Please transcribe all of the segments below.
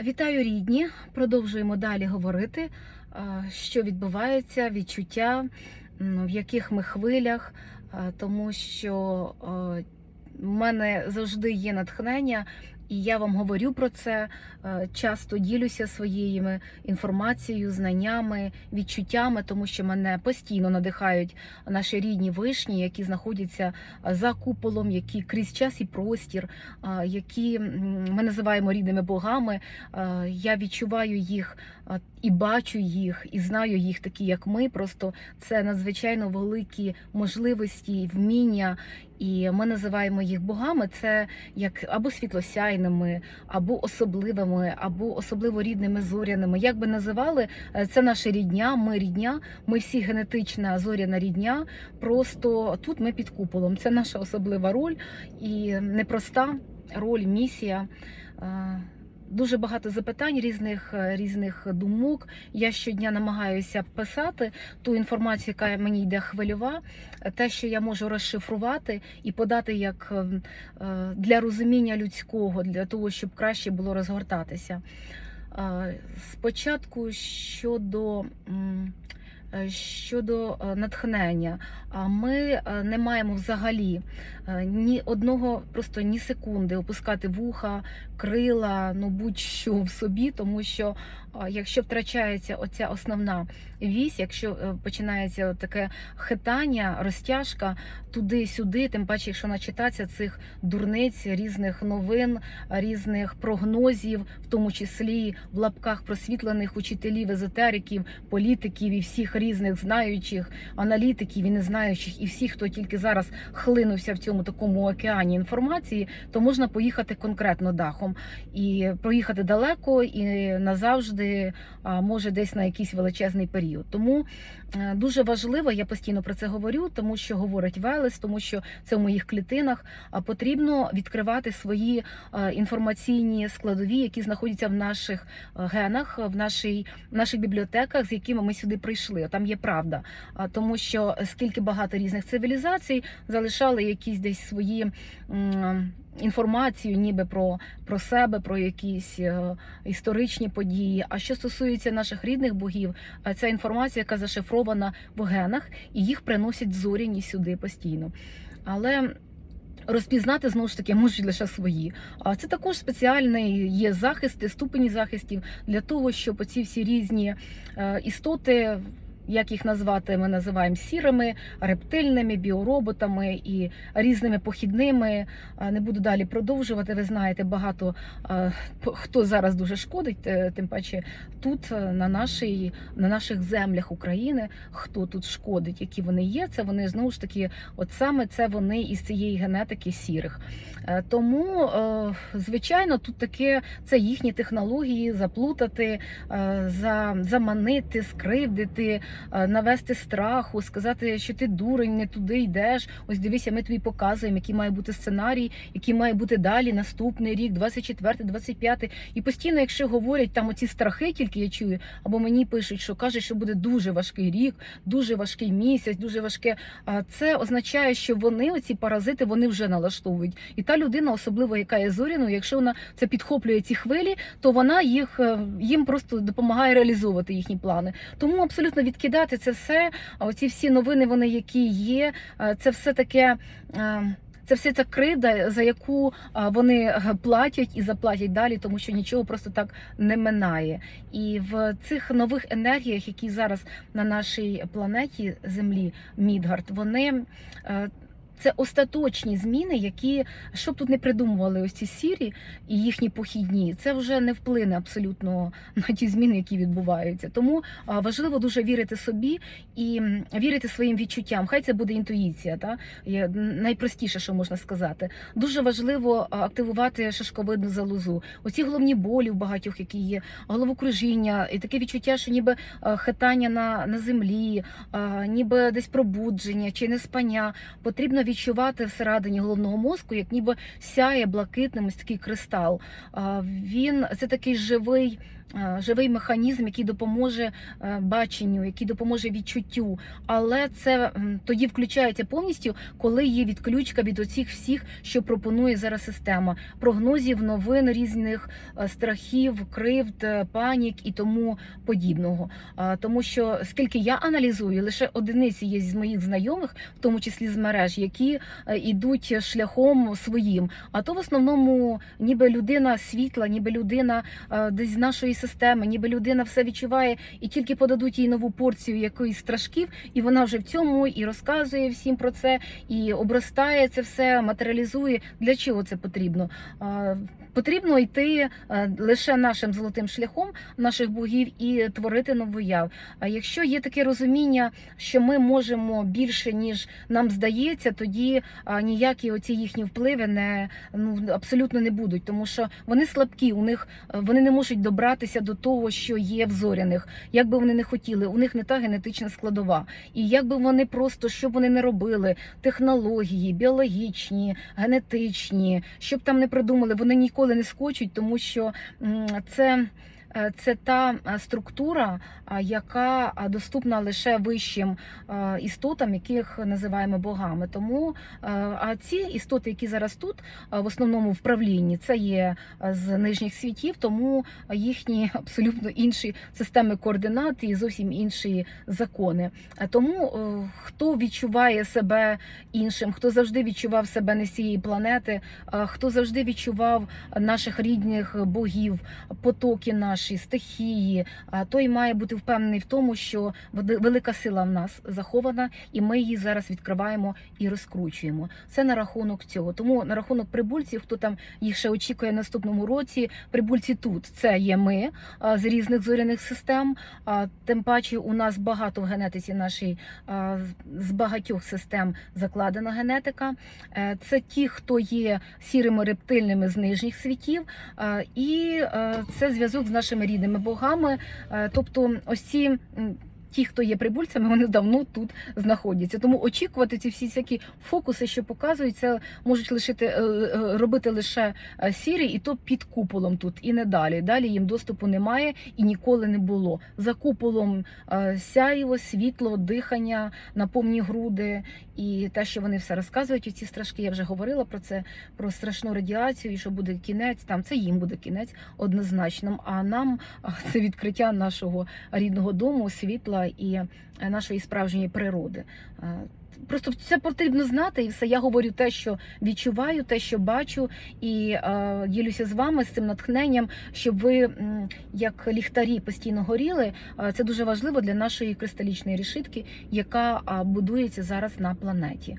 Вітаю рідні! Продовжуємо далі говорити, е, що відбувається, відчуття, в яких ми хвилях, е, тому що е, в мене завжди є натхнення, і я вам говорю про це. е, Часто ділюся своєю інформацією, знаннями, відчуттями, тому що мене постійно надихають наші рідні вишні, які знаходяться е, за куполом, які крізь час і простір, які ми називаємо рідними богами. Е, Я відчуваю їх і бачу їх, і знаю їх такі, як ми. Просто це надзвичайно великі можливості, вміння. І ми називаємо їх богами. Це як або світлосяйними, або особливими, або особливо рідними зоряними. Як би називали, е, це наша рідня, ми рідня, ми всі генетична зоряна рідня. Просто тут ми під куполом. Це наша особлива роль і непроста роль, місія. Дуже багато запитань, різних е, різних думок. Я щодня намагаюся писати ту інформацію, яка мені йде хвильова, е, те, що я можу розшифрувати і подати як е, для розуміння людського, для того, щоб краще було розгортатися. Спочатку щодо. Щодо натхнення, ми не маємо взагалі ні одного, просто ні секунди опускати вуха, крила, ну будь-що в собі, тому що якщо втрачається оця основна вісь, якщо е, починається таке хитання, розтяжка туди-сюди, тим паче, якщо начитатися цих дурниць, різних новин, різних прогнозів, в тому числі в лапках просвітлених учителів, езотериків, політиків і всіх різних знаючих аналітиків і незнаючих, і всіх, хто тільки зараз хлинувся в цьому такому океані інформації, то можна поїхати конкретно дахом і проїхати далеко і назавжди, може десь на якийсь величезний період. Тому е, дуже важливо, я постійно про це говорю, тому що говорить Велес, тому що це в моїх клітинах. А потрібно відкривати свої е, інформаційні складові, які знаходяться в наших е, генах, в нашій в наших бібліотеках, з якими ми сюди прийшли. Там є правда. Тому, що скільки багато різних цивілізацій залишали якісь десь свої. Інформацію, ніби про, про себе, про якісь е, історичні події. А що стосується наших рідних богів, е, ця інформація, яка зашифрована в генах, і їх приносять зоряні сюди постійно. Але Розпізнати знову ж таки можуть лише свої. А це також спеціальний є захисти, ступені захистів для того, щоб оці всі різні е, істоти. Як їх назвати, ми називаємо сірими, рептильними, біороботами і різними похідними. Не буду далі продовжувати. Ви знаєте, багато хто зараз дуже шкодить, е, тим паче тут, е, на, нашій, на наших землях України, хто тут шкодить, які вони є. Це вони знову ж таки, от саме це вони із цієї генетики сірих. Е, Тому, звичайно, тут таке це їхні технології заплутати, заманити, скривдити, навести страху, сказати, що ти дурень, не туди йдеш. Ось дивися, ми тобі показуємо, який має бути сценарій, який має бути далі, наступний рік, 24, 25. І постійно, якщо говорять там оці страхи, тільки я чую, або мені пишуть, що кажуть, що буде дуже важкий рік, дуже важкий місяць, дуже важке. А це означає, що вони, оці паразити, вони вже налаштовують. І та людина, особливо яка є зоряною, якщо вона це підхоплює ці хвилі, то вона їх е, їм просто допомагає реалізовувати їхні плани. Тому абсолютно відкидати це все. А оці всі новини, вони які є, е, це все таке. е, Це все ця кривда, за яку вони е, платять і заплатять далі, тому що нічого просто так не минає. І в цих нових енергіях, які зараз на нашій планеті Землі, Мідгард, вони. Це остаточні зміни, які щоб тут не придумували ось ці сірі і їхні похідні, це вже не вплине абсолютно на ті зміни, які відбуваються. Тому важливо дуже вірити собі і вірити своїм відчуттям. Хай це буде інтуїція, та найпростіше, що можна сказати. Дуже важливо активувати шишковидну залозу. Оці головні болі в багатьох, які є, головокружіння, і таке відчуття, що ніби хитання на, на землі, ніби десь пробудження чи неспання. Потрібно відчувати всередині головного мозку, як ніби сяє блакитним ось такий кристал. Він це такий живий живий механізм, який допоможе е, баченню, який допоможе відчуттю. Але це тоді включається повністю, коли є відключка від оцих всіх, що пропонує зараз система прогнозів, новин різних е, страхів, кривд, е, панік і тому подібного. Тому що скільки я аналізую, лише одиниці є з моїх знайомих, в тому числі з мереж, які е, ідуть шляхом своїм. А то в основному ніби людина світла, ніби людина е, десь з нашої системи, ніби людина все відчуває, і тільки подадуть їй нову порцію якоїсь страшків, і вона вже в цьому і розказує всім про це, і обростає це все, матеріалізує. Для чого це потрібно? Потрібно йти е, лише нашим золотим шляхом наших богів і творити новояв. А якщо є таке розуміння, що ми можемо більше ніж нам здається, тоді ніякі оці їхні впливи не ну абсолютно не будуть, тому що вони слабкі. У них е, вони не можуть добратися до того, що є в зоряних, як би вони не хотіли. У них не та генетична складова. І як би вони просто що б вони не робили, технології, біологічні, генетичні, що б там не придумали, вони ніколи не скочуть, тому що це. Е, Це та е, структура, яка доступна лише вищим е, істотам, яких називаємо богами. Тому е, а ці істоти, які зараз тут, е, в основному в правлінні, це є е, з нижніх світів, тому їхні абсолютно інші системи координат і зовсім інші закони. Е, Тому е, хто відчуває себе іншим, хто завжди відчував себе не з цієї планети, е, хто завжди відчував наших рідних богів, потоки наші, стихії, той має бути впевнений в тому, що велика сила в нас захована, і ми її зараз відкриваємо і розкручуємо. Це на рахунок цього. Тому на рахунок прибульців, хто там їх ще очікує в наступному році. Прибульці тут це є ми з різних зоряних систем. Тим паче у нас багато в генетиці нашій з багатьох систем закладена генетика. Е, Це ті, хто є сірими рептильними з нижніх світів, і е, це зв'язок з нашими рідними богами. Е, Тобто, ось ці. Ті, хто є прибульцями, вони давно тут знаходяться. Тому очікувати ці всі всякі фокуси, що показують, це можуть лишити е, е, робити лише е, сірі, і то під куполом тут, і не далі. Далі їм доступу немає і ніколи не було. За куполом сяєво, світло, дихання на повні груди, і те, що вони все розказують, ці страшки, я вже говорила про це, про страшну радіацію, і що буде кінець. Там це їм буде кінець однозначно. А нам це відкриття нашого рідного дому, світла і е, нашої справжньої природи. Е, Просто це потрібно знати, і все. Я говорю те, що відчуваю, те, що бачу, і е, ділюся з вами з цим натхненням, щоб ви, як ліхтарі, постійно горіли. Е, Це дуже важливо для нашої кристалічної решітки, яка будується зараз на планеті.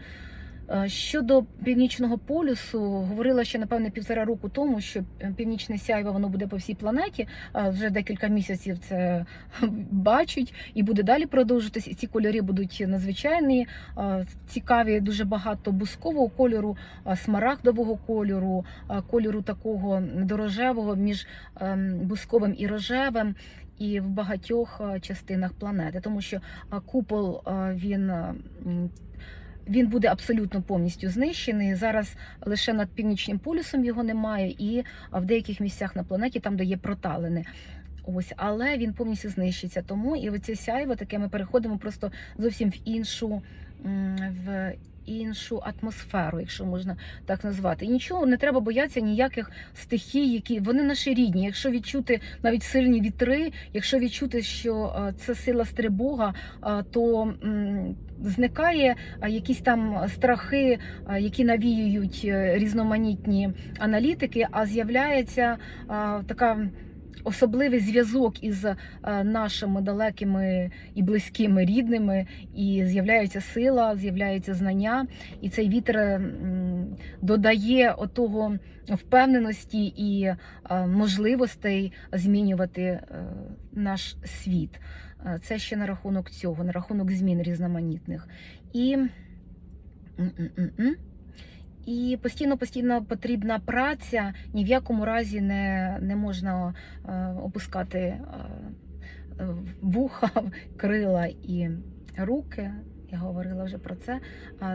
Е, Щодо північного полюсу, говорила ще напевне півтора року тому, що північне сяйво воно буде по всій планеті. Е, Вже декілька місяців це бачать і буде далі продовжуватись. І ці кольори будуть надзвичайні, е, цікаві, дуже багато бускового кольору, е, смарагдового кольору, е, кольору такого дорожевого між ем, бусковим і рожевим. І в багатьох е, частинах планети, тому що е, купол е, він е, він буде абсолютно повністю знищений. Зараз лише над північним полюсом його немає, і в деяких місцях на планеті там, де є проталини. Ось, але він повністю знищиться. Тому і оце сяйво таке ми переходимо просто зовсім в іншу в іншу атмосферу, якщо можна так назвати. І нічого не треба боятися ніяких стихій, які вони наші рідні. Якщо відчути навіть сильні вітри, якщо відчути, що е, це сила стрибога, е, то зникає е, якісь там страхи, які навіюють різноманітні аналітики, а з'являється така. Особливий зв'язок із е, нашими далекими і близькими рідними, і з'являється сила, з'являється знання, і цей вітер додає отого впевненості і е, можливостей змінювати е, наш світ. Це ще на рахунок цього, на рахунок змін різноманітних. І М-м-м-м. І постійно постійно потрібна праця. Ні в якому разі не, не можна е, опускати е, е, вуха, крила і руки. Я говорила вже про це,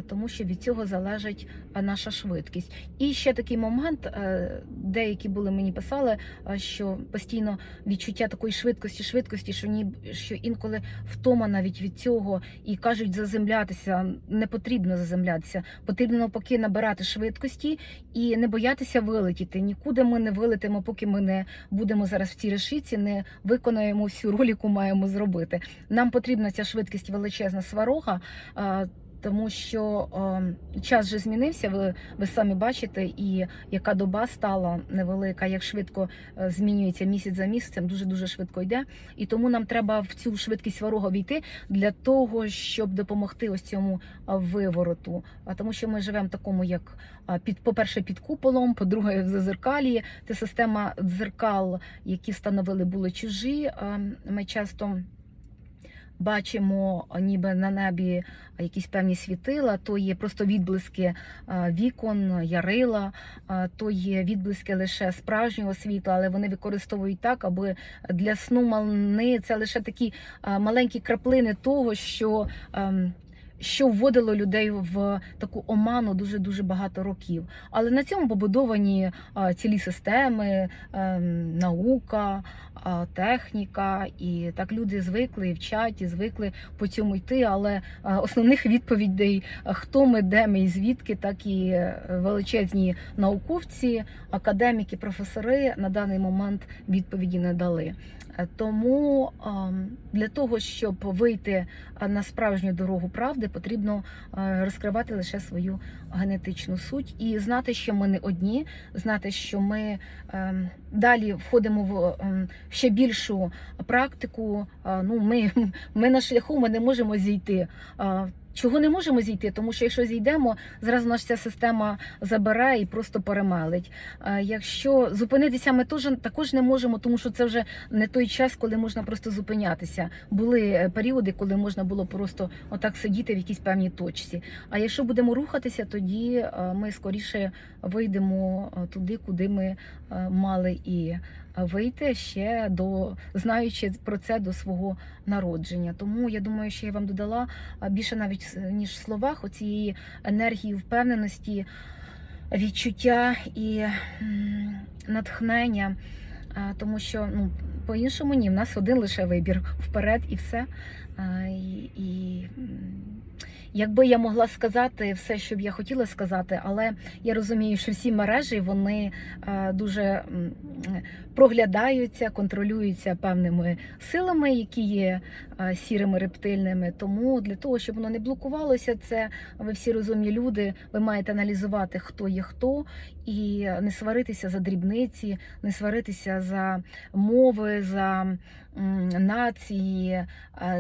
тому що від цього залежить наша швидкість. І ще такий момент, е, деякі були мені писали, що постійно відчуття такої швидкості, швидкості, що ні, що інколи втома навіть від цього і кажуть заземлятися. Не потрібно заземлятися, потрібно навпаки набирати швидкості і не боятися вилетіти. Нікуди ми не вилетимо, поки ми не будемо зараз в цій решиці, не виконаємо всю роль, яку маємо зробити. Нам потрібна ця швидкість величезна сварога. Тому що е, час вже змінився, ви, ви самі бачите, і яка доба стала невелика, як швидко е, змінюється місяць за місяцем, дуже дуже швидко йде. І тому нам треба в цю швидкість ворога війти для того, щоб допомогти ось цьому вивороту. А тому, що ми живемо в такому, як під, по-перше, під куполом, по-друге, в зазеркалі. Це система дзеркал, які встановили були чужі. Ми часто. Бачимо, ніби на небі якісь певні світила, то є просто відблиски вікон, ярила, то є відблиски лише справжнього світла, але вони використовують так, аби для сну мални це лише такі маленькі краплини того, що. Що вводило людей в таку оману дуже дуже багато років. Але на цьому побудовані цілі системи, ем, наука, техніка, і так люди звикли і вчать, і звикли по цьому йти. Але основних відповідей, хто ми, де ми і звідки, так і е, величезні науковці, академіки, професори на даний момент відповіді не дали. Тому для того, щоб вийти на справжню дорогу правди, потрібно е, розкривати лише свою генетичну суть і знати, що ми не одні, знати, що ми ем, далі входимо в ем, ще більшу практику. Е, Ну, ми, ми на шляху, ми не можемо зійти. Чого не можемо зійти? Тому що якщо зійдемо, зразу наша ця система забере і просто перемелить. Е, Якщо зупинитися, ми теж також не можемо, тому що це вже не той час, коли можна просто зупинятися. Були е, періоди, коли можна було просто отак сидіти в якійсь певній точці. А якщо будемо рухатися, тоді е, ми скоріше вийдемо е, туди, куди ми мали і вийти ще до знаючи про це до свого народження. Тому я думаю, що я вам додала більше навіть ніж словах оцієї енергії впевненості, відчуття і натхнення. Тому що ну, по-іншому ні, в нас один лише вибір вперед і все. І, і якби я могла сказати все, що б я хотіла сказати, але я розумію, що всі мережі вони дуже проглядаються, контролюються певними силами, які є сірими рептильними. Тому для того, щоб воно не блокувалося, це ви всі розумні люди. Ви маєте аналізувати, хто є хто, і не сваритися за дрібниці, не сваритися за мови, за нації, е,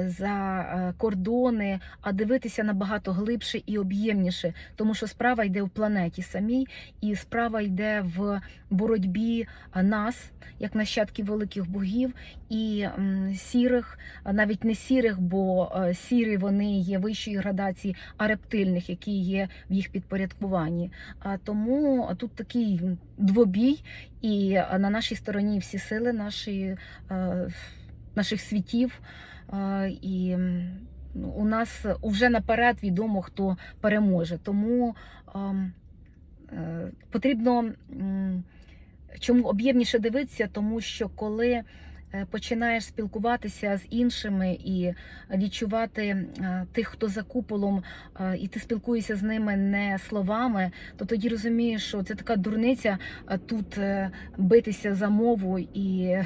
за е, кордони, а дивитися набагато глибше і об'ємніше, тому що справа йде в планеті самій, і справа йде в боротьбі е, нас, як нащадків великих богів, і сірих, навіть не сірих, бо сірі вони є вищої градації, а рептильних, які є в їх підпорядкуванні. Тому тут такий двобій, і на нашій стороні всі сили наші, наших світів. Е, І у нас вже наперед відомо, хто переможе. Тому ем, е, потрібно чому об'ємніше дивитися, тому що коли починаєш спілкуватися з іншими і відчувати е, тих, хто за куполом, е, і ти спілкуєшся з ними не словами, то тоді розумієш, що це така дурниця е, тут е, битися за мову, і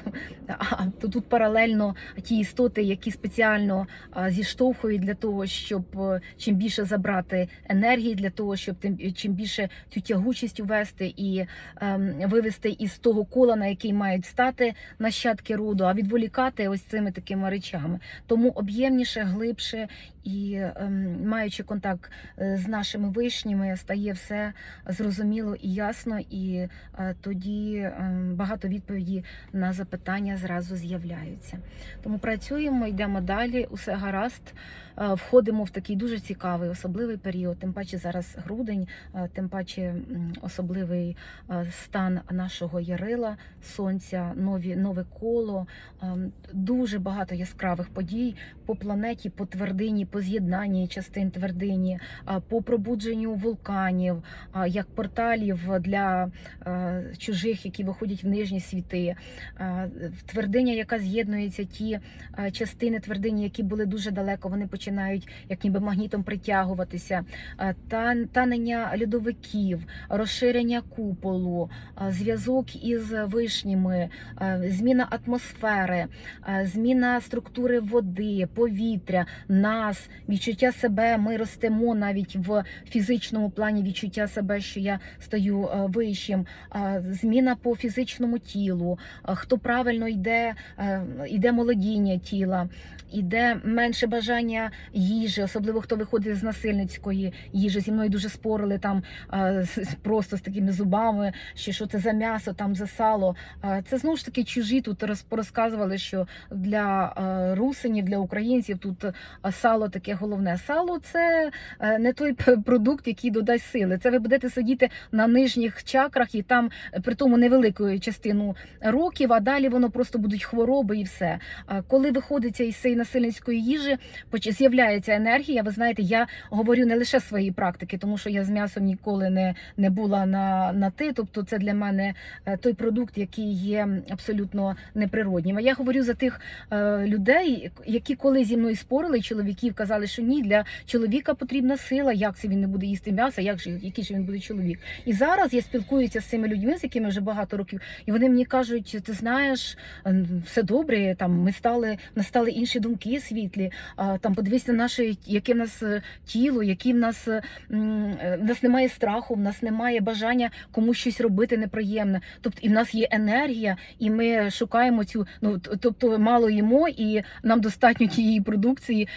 то тут паралельно ті істоти, які спеціально е, зіштовхують для того, щоб е, чим більше забрати енергії, для того, щоб тим чим більше цю тягучість увести і ем, вивести із того кола, на який мають стати нащадки роду, а відволікати ось цими такими речами. Тому об'ємніше, глибше і ем, маючи контакт е, з нашими вишніми, стає все зрозуміло і ясно, і е, тоді ем, багато відповідей на запитання зразу з'являються. Тому працюємо, йдемо далі, усе гаразд. Е, Входимо в такий дуже цікавий, особливий період. Тим паче зараз грудень, тим паче особливий стан нашого Ярила, сонця, нові нове коло. Ем, Дуже багато яскравих подій по планеті, по твердині, по з'єднанні частин твердині, по пробудженню вулканів, як порталів для е, чужих, які виходять в нижні світи. Твердиня, яка з'єднується, ті е, частини твердині, які були дуже далеко, вони починають як ніби магнітом притягуватися. Танення льодовиків, розширення куполу, зв'язок із вишніми, а, зміна атмосфери, зміна структури води, повітря, нас, відчуття себе. Ми ростемо навіть в фізичному плані відчуття себе, що я стаю е, вищим, зміна по фізичному тілу, хто правильно йде, е, йде молодіння тіла, іде менше бажання їжі, особливо хто виходить з насильницької їжі. Зі мною дуже спорили там е, просто з такими зубами, що що це за м'ясо, там за сало. Е, Це знову ж таки чужі тут роз- порозказували, що для е, русинів, для українців тут е, сало таке головне. Сало це е, не той продукт, який додасть сили. Це ви будете сидіти на нижніх чакрах і там е, при тому невеликою частину років, а далі воно просто будуть хвороби і все. А Коли виходиться із цієї насильницької їжі, з'являється енергія. Ви знаєте, я говорю не лише свої практики, тому що я з м'ясом ніколи не, не була на, на ти. Тобто, це для мене е, той продукт, який є абсолютно неприроднім. А я говорю за тих людей, які коли зі мною спорили, чоловіків казали, що ні, для чоловіка потрібна сила. Як це він не буде їсти м'яса? Як же який же він буде чоловік? І зараз я спілкуюся з цими людьми, з якими вже багато років, і вони мені кажуть: ти знаєш, е, все добре. Там ми стали настали інші думки світлі. А там подивись на наше, яке в нас е, тіло, які в нас е, е, в нас немає страху, в нас немає бажання комусь щось робити неприємне. Тобто, і в нас є енергія, і ми шукаємо цю. Ну тобто, мало їмо, і нам достатньо тієї продукції,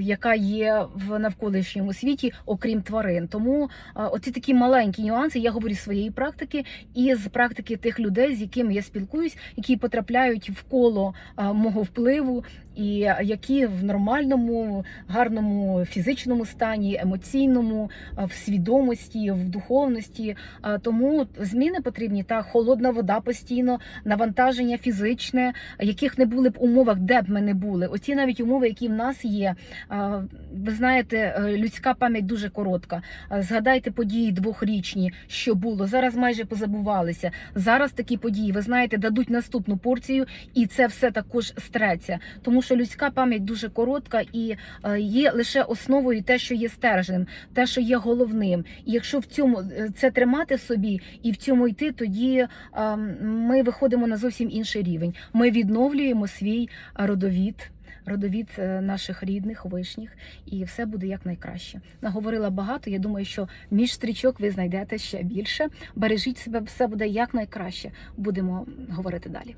яка є в навколишньому світі, окрім тварин. Тому оці такі маленькі нюанси. Я говорю з своєї практики і з практики тих людей, з якими я спілкуюсь, які потрапляють в коло мого впливу, і які в нормальному, гарному фізичному стані, емоційному, е, в свідомості, в духовності. Е, Тому зміни потрібні та холодна вода постійно, навантаження фізичне, яких не були б умовах, де б ми не були. Оці навіть умови, які в нас є. Е, Ви знаєте, людська пам'ять дуже коротка. Згадайте події двохрічні, що було. Зараз майже позабувалися. Зараз такі події, ви знаєте, дадуть наступну порцію, і це все також стреться. Тому що людська пам'ять дуже коротка і е, є лише основою те, що є стержнем, те, що є головним. І якщо в цьому е, це тримати собі і в цьому йти, тоді е, ми виходимо на зовсім інший рівень. Ми відновлюємо свій родовід. Родовід наших рідних, вишніх, і все буде як найкраще. Наговорила багато. Я думаю, що між стрічок ви знайдете ще більше. Бережіть себе, все буде як найкраще. Будемо говорити далі.